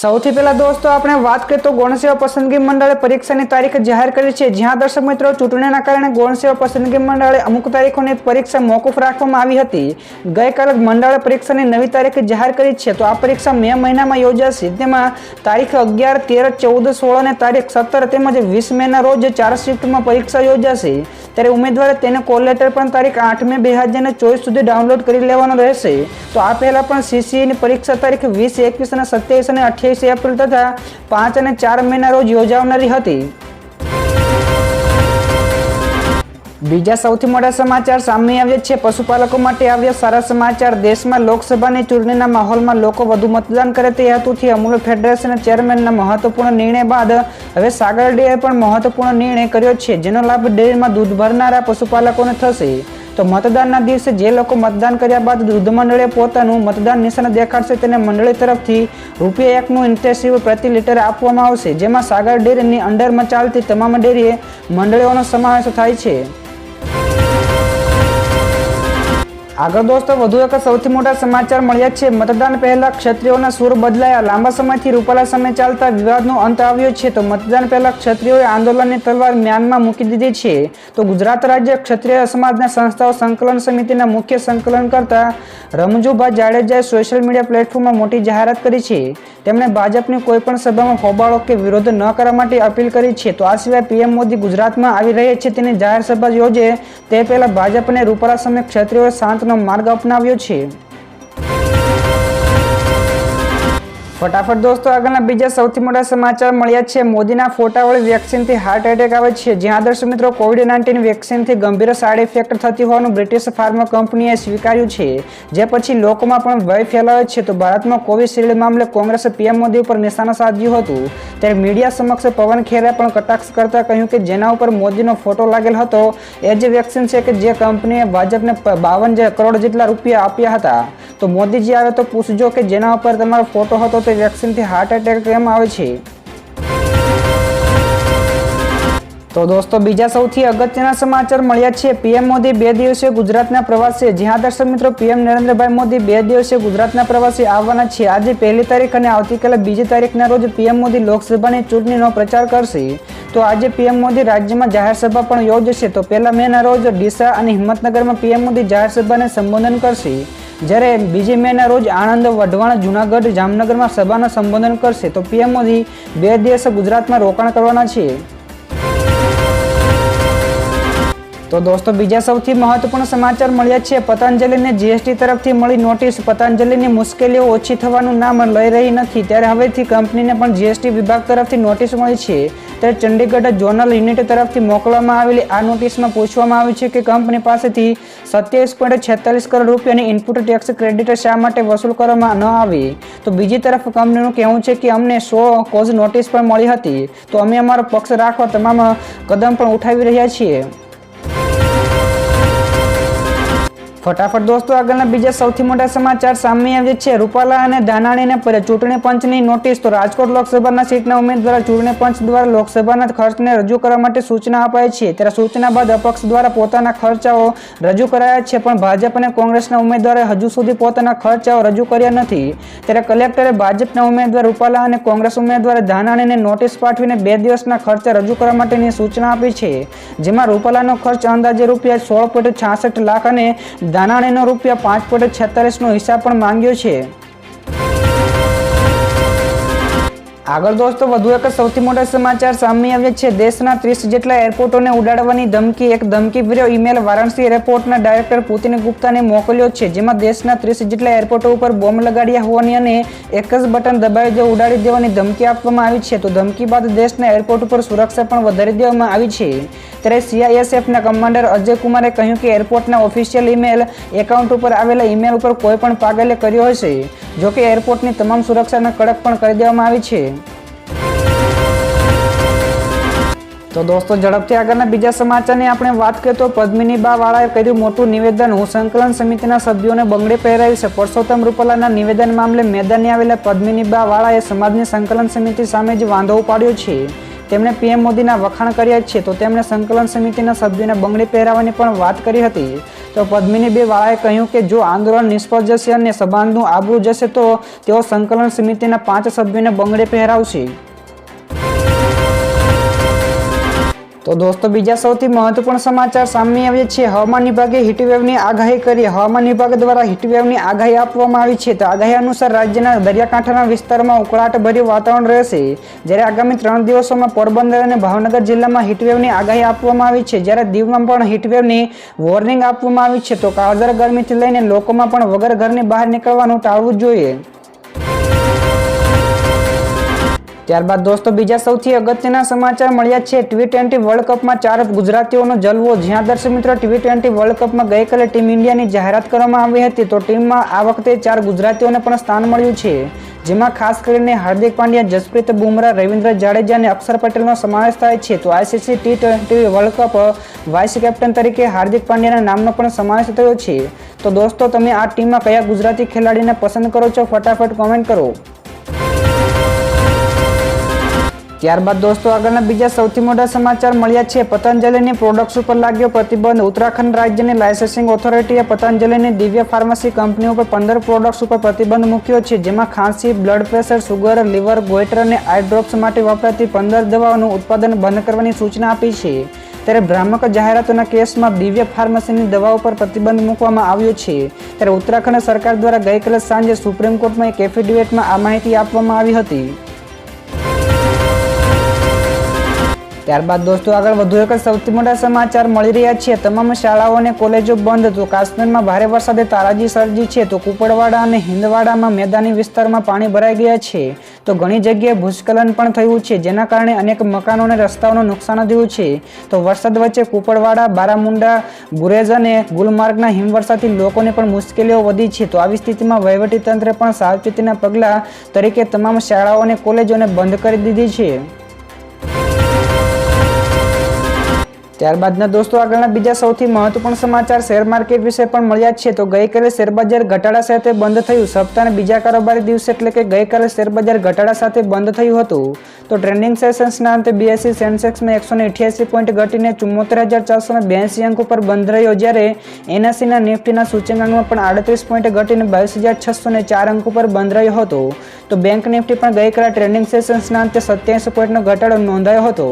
સૌથી પહેલા દોસ્તો, આપણે વાત કરીએ તો ગૌણ સેવા પસંદગી મંડળે પરીક્ષાની તારીખ જાહેર કરી છે. જ્યાં દર્શક મિત્રો, ચૂંટણીના કારણે ગૌણ સેવા પસંદગી મંડળે અમુક તારીખોની પરીક્ષા મોકૂફ રાખવામાં આવી હતી. ગઈકાલે મંડળે પરીક્ષાની નવી તારીખ જાહેર કરી છે. તો આ પરીક્ષા મે મહિનામાં યોજાશે. તેમાં તારીખ અગિયાર, તેર, ચૌદ, સોળ અને તારીખ સત્તર તેમજ વીસ મેના રોજ ચાર શિફ્ટમાં પરીક્ષા યોજાશે. ત્યારે ઉમેદવારે તેને કોલ લેટર પણ તારીખ આઠ મે બે હજાર ચોવીસ સુધી ડાઉનલોડ કરી લેવાનો રહેશે. તો આ પહેલા પણ સીસીઈની પરીક્ષા તારીખ વીસ, એકવીસ અને સત્યાવીસ અને અઠ્યાવીસ એપ્રિલ તથા પાંચ અને ચાર મેના રોજ યોજાનારી હતી. બીજા સૌથી મોટા સમાચાર સામે આવ્યા છે. પશુપાલકો માટે આવ્યા સારા સમાચાર. દેશમાં લોકસભાની ચૂંટણીના માહોલમાં લોકો વધુ મતદાન કરે તે હેતુથી અમૂલ ફેડરેશન ચેરમેનના મહત્વપૂર્ણ નિર્ણય બાદ હવે સાગર ડેરીએ પણ મહત્વપૂર્ણ નિર્ણય કર્યો છે. જેનો લાભ ડેરીમાં દૂધ ભરનારા પશુપાલકોને થશે. તો મતદાનના દિવસે જે લોકો મતદાન કર્યા બાદ દૂધ મંડળે પોતાનું મતદાન નિશાન દેખાડશે તેને મંડળી તરફથી રૂપિયા એકનું ઇન્ટેન્સિવ પ્રતિ લીટર આપવામાં આવશે. જેમાં સાગર ડેરીની અંડરમાં ચાલતી તમામ ડેરીએ મંડળીઓનો સમાવેશ થાય છે. આગળ દોસ્તો, વધુ એક સૌથી મોટા સમાચાર મળ્યા છે. મતદાન પહેલા ક્ષત્રિયોના સૂર બદલાયા. લાંબા સમયથી રૂપાલા સમય ચાલતા વિવાદનો અંત આવ્યો છે. તો મતદાન પહેલા ક્ષત્રિયોએ આંદોલનની તલવાર મ્યાનમાં મૂકી દીધી છે. તો ગુજરાત રાજ્ય ક્ષત્રિય સમાજના સંસ્થાઓ સંકલન સમિતિના મુખ્ય સંકલન કરતા રમજુભા જાડેજાએ સોશિયલ મીડિયા પ્લેટફોર્મમાં મોટી જાહેરાત કરી છે. તેમણે ભાજપની કોઈ પણ સભામાં હોબાળો કે વિરોધ ન કરવા માટે અપીલ કરી છે. તો આ સિવાય પીએમ મોદી ગુજરાતમાં આવી રહ્યા છે. તેની જાહેર સભા યોજે તે પહેલા ભાજપ અને રૂપાલા સામે ક્ષત્રિયોએ શાંતનો માર્ગ અપનાવ્યો છે. ફટાફટ દોસ્તો, આગળના બીજા સૌથી મોટા સમાચાર મળ્યા છે. મોદીના ફોટાવાળી વેક્સિનથી હાર્ટ એટેક આવે છે. જ્યાં દર્શક મિત્રો કોવિડ નાઇન્ટીન વેક્સિનથી ગંભીર સાઇડ ઇફેક્ટ થતી હોવાનું બ્રિટિશ ફાર્મા કંપનીએ સ્વીકાર્યું છે. જે પછી લોકોમાં પણ ભય ફેલાયો છે. તો ભારતમાં કોવિશિલ્ડ મામલે કોંગ્રેસે પીએમ મોદી ઉપર નિશાના સાધ્યું હતું. ત્યારે મીડિયા સમક્ષ પવન ખેરે પણ કટાક્ષ કરતા કહ્યું કે જેના ઉપર મોદીનો ફોટો લાગેલ હતો, એ જ વેક્સિન છે કે જે કંપનીએ ભાજપને બાવન કરોડ જેટલા રૂપિયા આપ્યા હતા. તો મોદીજી આવે તો પૂછજો કે જેના ઉપર તમારો ફોટો હતો તે વેક્સિનથી હાર્ટ એટેક કેમ આવે છે? તો દોસ્તો, બીજા સૌથી અગત્યના સમાચાર મળ્યા છે. પીએમ મોદી બે દિવસે ગુજરાતના પ્રવાસે. જ્યાં દર્શક મિત્રો, પીએમ નરેન્દ્રભાઈ મોદી બે દિવસે ગુજરાતના પ્રવાસે આવવાના છે. આજે પહેલી તારીખ અને આવતીકાલે બીજી તારીખના રોજ પીએમ મોદી લોકસભાની ચૂંટણીનો પ્રચાર કરશે. તો આજે પીએમ મોદી રાજ્યમાં જાહેર સભા પણ યોજશે. તો પહેલા મેના રોજ ડીસા અને હિંમતનગરમાં પીએમ મોદી જાહેર સભાને સંબોધન કરશે. જ્યારે બીજી મેના રોજ આણંદ, વઢવાણ, જુનાગઢ, જામનગરમાં સભાના સંબોધન કરશે, તો પીએમ મોદી બે દિવસ ગુજરાતમાં રોકાણ કરવાના છે તો દોસ્તો, બીજા સૌથી મહત્વપૂર્ણ સમાચાર મળ્યા છે. પતંજલિને જીએસટી તરફથી મળી નોટિસ. પતંજલિની મુશ્કેલીઓ ઓછી થવાનું નામ લઈ રહી નથી. ત્યારે હવેથી કંપનીને પણ જીએસટી વિભાગ તરફથી નોટિસ મળી છે. ત્યારે ચંડીગઢ ઝોનલ યુનિટ તરફથી મોકલવામાં આવેલી આ નોટિસમાં પૂછવામાં આવ્યું છે કે કંપની પાસેથી સત્યાવીસ પોઈન્ટ છેતાલીસ કરોડ રૂપિયાની ઇનપુટ ટેક્સ ક્રેડિટ શા માટે વસૂલ કરવામાં ન આવી? તો બીજી તરફ કંપનીનું કહેવું છે કે અમને સો કોઝ નોટિસ પણ મળી હતી. તો અમે અમારો પક્ષ રાખવા તમામ કદમ પણ ઉઠાવી રહ્યા છીએ. ફટાફટ દોસ્તો, આગળના બીજા સૌથી મોટા સમાચાર સામે આવે છે. રૂપાલા અને ધાનાણીને ચૂંટણી પંચની નોટિસ. તો રાજકોટ લોકસભાના સીટના ઉમેદવાર ચૂંટણી પંચ દ્વારા લોકસભાના ખર્ચને રજૂ કરવા માટે સૂચના અપાઈ છે. ત્યારે સૂચના બાદ અપક્ષ દ્વારા પોતાના ખર્ચાઓ રજૂ કરાયા છે, પણ ભાજપ અને કોંગ્રેસના ઉમેદવારે હજુ સુધી પોતાના ખર્ચાઓ રજૂ કર્યા નથી. ત્યારે કલેક્ટરે ભાજપના ઉમેદવાર રૂપાલા અને કોંગ્રેસ ઉમેદવારે ધાનાણીને નોટિસ પાઠવીને બે દિવસના ખર્ચા રજૂ કરવા માટેની સૂચના આપી છે, જેમાં રૂપાલાનો ખર્ચ અંદાજે રૂપિયા સોળ લાખ અને ધાનાણીનો રૂપિયા પાંચ પોઈન્ટ છેતાલીસનો હિસાબ પણ માંગ્યો છે. આગળ દોસ્તો, વધુ એક સૌથી મોટા સમાચાર સામે આવ્યા છે. દેશના ત્રીસ જેટલા એરપોર્ટોને ઉડાડવાની ધમકી, એક ધમકી ભર્યો ઈમેલ વારાણસી એરપોર્ટના ડાયરેક્ટર પુતિન ગુપ્તાને મોકલ્યો છે, જેમાં દેશના ત્રીસ જેટલા એરપોર્ટો ઉપર બોમ્બ લગાડ્યા હોવાની અને એક જ બટન દબાવી દે ઉડાડી દેવાની ધમકી આપવામાં આવી છે. તો ધમકી બાદ દેશના એરપોર્ટ ઉપર સુરક્ષા પણ વધારી દેવામાં આવી છે. ત્યારે સીઆઈએસએફના કમાન્ડર અજય કુમારે કહ્યું કે એરપોર્ટના ઓફિશિયલ ઈમેલ એકાઉન્ટ ઉપર આવેલા ઈમેલ ઉપર કોઈ પણ પાગલે કર્યો હશે. જોકે એરપોર્ટની તમામ સુરક્ષાને કડક પણ કરી દેવામાં આવી છે. તો દોસ્તો, ઝડપથી આગળના બીજા સમાચારની આપણે વાત કરીએ તો પદ્મિની બા વાળાએ કર્યું મોટું નિવેદન. હું સંકલન સમિતિના સભ્યોને બંગડે પહેરાવી છે. પરસોત્તમ રૂપાલાના નિવેદન મામલે મેદાને આવેલા પદ્મિની બા વાળાએ સમાજની સંકલન સમિતિ સામે જ વાંધો ઉપાડ્યો છે. તેમણે પીએમ મોદીના વખાણ કર્યા છે, તો તેમણે સંકલન સમિતિના સભ્યોને બંગડી પહેરાવવાની પણ વાત કરી હતી. તો પદ્મિની બે વાળાએ કહ્યું કે જો આંદોલન નિષ્ફળ જશે અને સભાનું આબરૂ જશે, તો તેઓ સંકલન સમિતિના પાંચ સભ્યોને બંગડી પહેરાવશે. તો દોસ્તો, બીજા સૌથી મહત્વપૂર્ણ સમાચાર સામે આવ્યા છે. હવામાન વિભાગે હીટવેવની આગાહી કરી. હવામાન વિભાગ દ્વારા હીટવેવની આગાહી આપવામાં આવી છે. તો આગાહી અનુસાર રાજ્યના દરિયાકાંઠાના વિસ્તારમાં ઉકળાટભર્યું વાતાવરણ રહેશે. જ્યારે આગામી ત્રણ દિવસોમાં પોરબંદર અને ભાવનગર જિલ્લામાં હીટવેવની આગાહી આપવામાં આવી છે. જ્યારે દીવમાં પણ હીટવેવની વોર્નિંગ આપવામાં આવી છે. તો કાળઝર ગરમીથી લઈને લોકોમાં પણ વગર ઘરની બહાર નીકળવાનું ટાળવું જોઈએ. ત્યારબાદ દોસ્તો, બીજા સૌથી અગત્યના સમાચાર મળ્યા છે. ટી ટ્વેન્ટી વર્લ્ડ કપમાં ચાર ગુજરાતીઓનો જલવો. જ્યાં દર્શક મિત્રો ટી ટ્વેન્ટી વર્લ્ડ કપમાં ગઈકાલે ટીમ ઇન્ડિયાની જાહેરાત કરવામાં આવી હતી. તો ટીમમાં આ વખતે ચાર ગુજરાતીઓને પણ સ્થાન મળ્યું છે. જેમાં ખાસ કરીને હાર્દિક પાંડ્યા, જસપ્રીત બુમરા રવિન્દ્ર જાડેજા અને અક્ષર પટેલનો સમાવેશ થાય છે. તો ICC T twenty world cup vice captain તરીકે હાર્દિક પાંડ્યાના નામનો પણ સમાવેશ થયો છે. તો દોસ્તો, તમે આ ટીમમાં કયા ગુજરાતી ખેલાડીને પસંદ કરો છો? ફટાફટ કોમેન્ટ કરો. ત્યારબાદ દોસ્તો આગળના બીજા સૌથી મોટા સમાચાર મળ્યા છે. પતંજલિની પ્રોડક્ટ્સ ઉપર લાગ્યો પ્રતિબંધ. ઉત્તરાખંડ રાજ્યની લાયસન્સિંગ ઓથોરિટીએ પતંજલિની દિવ્ય ફાર્મસી કંપનીઓ ઉપર પંદર પ્રોડક્ટ્સ ઉપર પ્રતિબંધ મૂક્યો છે, જેમાં ખાંસી blood pressure sugar liver goitre અને આઈ ડ્રોપ્સ માટે વપરાતી પંદર દવાઓનું ઉત્પાદન બંધ કરવાની સૂચના આપી છે. ત્યારે ભ્રામક જાહેરાતોના કેસમાં દિવ્ય ફાર્મસીની દવાઓ પર પ્રતિબંધ મૂકવામાં આવ્યો છે. ત્યારે ઉત્તરાખંડ સરકાર દ્વારા ગઈકાલે સાંજે સુપ્રીમ કોર્ટમાં એક એફિડેવિટમાં આ માહિતી આપવામાં આવી હતી. ત્યારબાદ દોસ્તો આગળ વધુ એક સૌથી મોટા સમાચાર મળી રહ્યા છે. તમામ શાળાઓ અને કોલેજો બંધ, તો કાશ્મીરમાં ભારે વરસાદે તારાજી સર્જી છે, તો કુપડવાડા અને હિંદવાડામાં મેદાની વિસ્તારમાં પાણી ભરાઈ ગયા છે. તો ઘણી જગ્યાએ ભૂસ્ખલન પણ થયું છે, જેના કારણે અનેક મકાનો અને રસ્તાઓનું નુકસાન થયું છે. તો વરસાદ વચ્ચે કુપડવાડા, બારામુંડા ગુરેજ અને ગુલમાર્ગના હિમવર્ષાથી લોકોને પણ મુશ્કેલીઓ વધી છે. તો આવી સ્થિતિમાં વહીવટીતંત્રે પણ સાવચેતીના પગલાં તરીકે તમામ શાળાઓ અને કોલેજોને બંધ કરી દીધી છે. ત્યારબાદના દોસ્તો, આગળના બીજા સૌથી મહત્વપૂર્ણ સમાચાર શેર માર્કેટ વિશે પણ મળ્યા છે. તો ગઈકાલે શેરબજાર ઘટાડા સાથે બંધ થયું. સપ્તાહના બીજા કારોબારી દિવસે એટલે કે ગઈકાલે શેરબજાર ઘટાડા સાથે બંધ થયું હતું. તો ટ્રેન્ડિંગ સેશન્સના અંતે બીએસસી સેન્સેક્સમાં એકસો અઠ્યાસી પોઈન્ટ ઘટીને ચુમ્મોતેર હજાર ચારસો બ્યાસી અંક ઉપર બંધ રહ્યો. જ્યારે એનએસસીના નિફ્ટીના સૂચકાંકમાં પણ આડત્રીસ પોઈન્ટ ઘટીને બાવીસ હજાર છસો ચાર અંક ઉપર બંધ રહ્યો હતો. તો બેંક નિફ્ટી પણ ગઈકાલે ટ્રેન્ડિંગ સેશન્સના અંતે સત્યાસી પોઈન્ટનો ઘટાડો નોંધાયો હતો.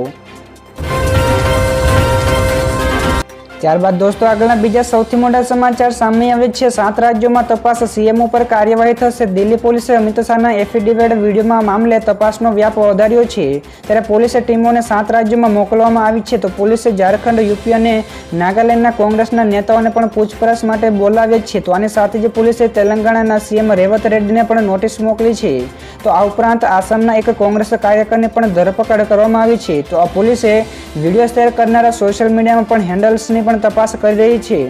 ત્યારબાદ દોસ્તો, આગળના બીજા સૌથી મોટા સમાચાર સામે આવે છે. સાત રાજ્યોમાં તપાસ સીએમ ઉપર કાર્યવાહી થશે. દિલ્હી પોલીસે અમિત શાહના એફિડેવિટ વિડીયોમાં મામલે તપાસનો વ્યાપ વધાર્યો છે. ત્યારે પોલીસે ટીમોને સાત રાજ્યોમાં મોકલવામાં આવી છે. તો પોલીસે ઝારખંડ, યુપી અને નાગાલેન્ડના કોંગ્રેસના નેતાઓને પણ પૂછપરછ માટે બોલાવ્યા છે. તો આની સાથે જ પોલીસે તેલંગાણાના સીએમ રેવત રેડ્ડીને પણ નોટિસ મોકલી છે. તો આ ઉપરાંત આસામના એક કોંગ્રેસ કાર્યકરની પણ ધરપકડ કરવામાં આવી છે. તો આ પોલીસે વીડિયો શેર કરનારા સોશિયલ મીડિયામાં પણ હેન્ડલ્સની પણ તપાસ કરી રહી છે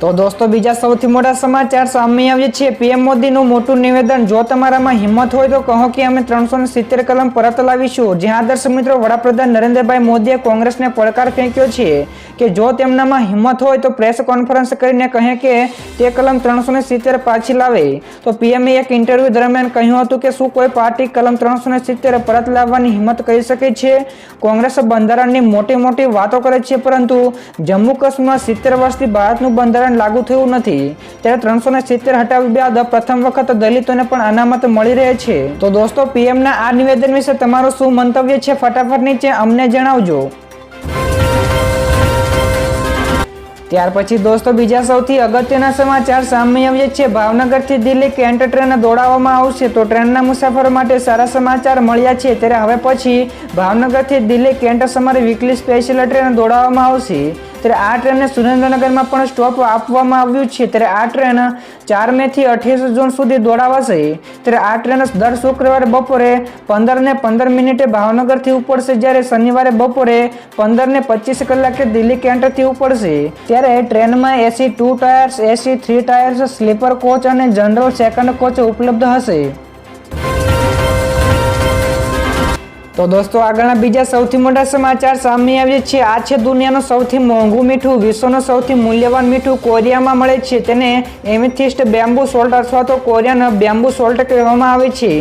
તો દોસ્તો, બીજા સૌથી મોટા સમાચાર. સામે આવ્યા છે પીએમ મોદીનું મોટું નિવેદન. જો તમારામાં હિંમત હોય તો કહો કે અમે ત્રણસો સિત્તેર કલમ પરત લાવીશું. જ્યાં આદર્શ મિત્રો, વડાપ્રધાન નરેન્દ્રભાઈ મોદીએ કોંગ્રેસને પડકાર ફેંક્યો છે કે જો તેમનામાં હિંમત હોય તો પ્રેસ કોન્ફરન્સ કરીને કહે કે તે કલમ ત્રણસો સિત્તેર પાછી લાવે. તો પીએમએ એક ઇન્ટરવ્યૂ દરમિયાન કહ્યું હતું કે શું કોઈ પાર્ટી કલમ ત્રણસો સિત્તેર પરત લાવવાની હિંમત કરી શકે છે? કોંગ્રેસ બંધારણની મોટી મોટી વાતો કરે છે, પરંતુ જમ્મુ કાશ્મીરમાં સિત્તેર વર્ષથી ભારતનું બંધારણ લાગુ થયું નથી. ત્યારે ત્રણસો ને સિત્તેર હટાવ્યા બાદ પ્રથમ વખત દલિતોને પણ અનામત મળી રહે છે. તો દોસ્તો, પીએમના આ નિવેદન વિશે તમારું શું મંતવ્ય છે? ફટાફટ નીચે અમને જણાવજો. ત્યાર પછી દોસ્તો, બીજા સૌથી અગત્યના સમાચાર સામે છે. ભાવનગરથી દિલ્હી કેન્ટ ટ્રેન દોડાવવામાં આવશે. તો ટ્રેનના મુસાફરો માટે સારા સમાચાર મળ્યા છે. ત્યારે હવે પછી ભાવનગરથી દિલ્હી કેન્ટ સમારે વીકલી સ્પેશિયલ ટ્રેન દોડાવવામાં આવશે. ત્યારે આ ટ્રેનને સુરેન્દ્રનગરમાં પણ સ્ટોપ આપવામાં આવ્યું છે. ત્યારે આ ટ્રેન ચાર મેથી અઠ્યાવીસ જૂન સુધી દોડાવાશે. ત્યારે આ ટ્રેન દર શુક્રવારે બપોરે પંદર ને પંદર મિનિટે ભાવનગરથી ઉપડશે, જ્યારે શનિવારે બપોરે પંદર ને પચીસ કલાકે દિલ્હી કેન્ટથી ઉપડશે. ત્યારે ટ્રેનમાં AC two tiers, AC three tiers, sleeper coach અને જનરલ સેકન્ડ કોચ ઉપલબ્ધ હશે. તો દોસ્તો, આગળના બીજા સૌથી મોટા સમાચાર સામે આવ્યા છે. આ છે દુનિયાનું સૌથી મોંઘું મીઠું, વિશ્વનું સૌથી મૂલ્યવાન મીઠું કોરિયામાં મળે છે. તેને એમિથિસ્ટ બેમ્બુ સોલ્ટ અથવા તો કોરિયન બેમ્બુ સોલ્ટ કહેવામાં આવે છે.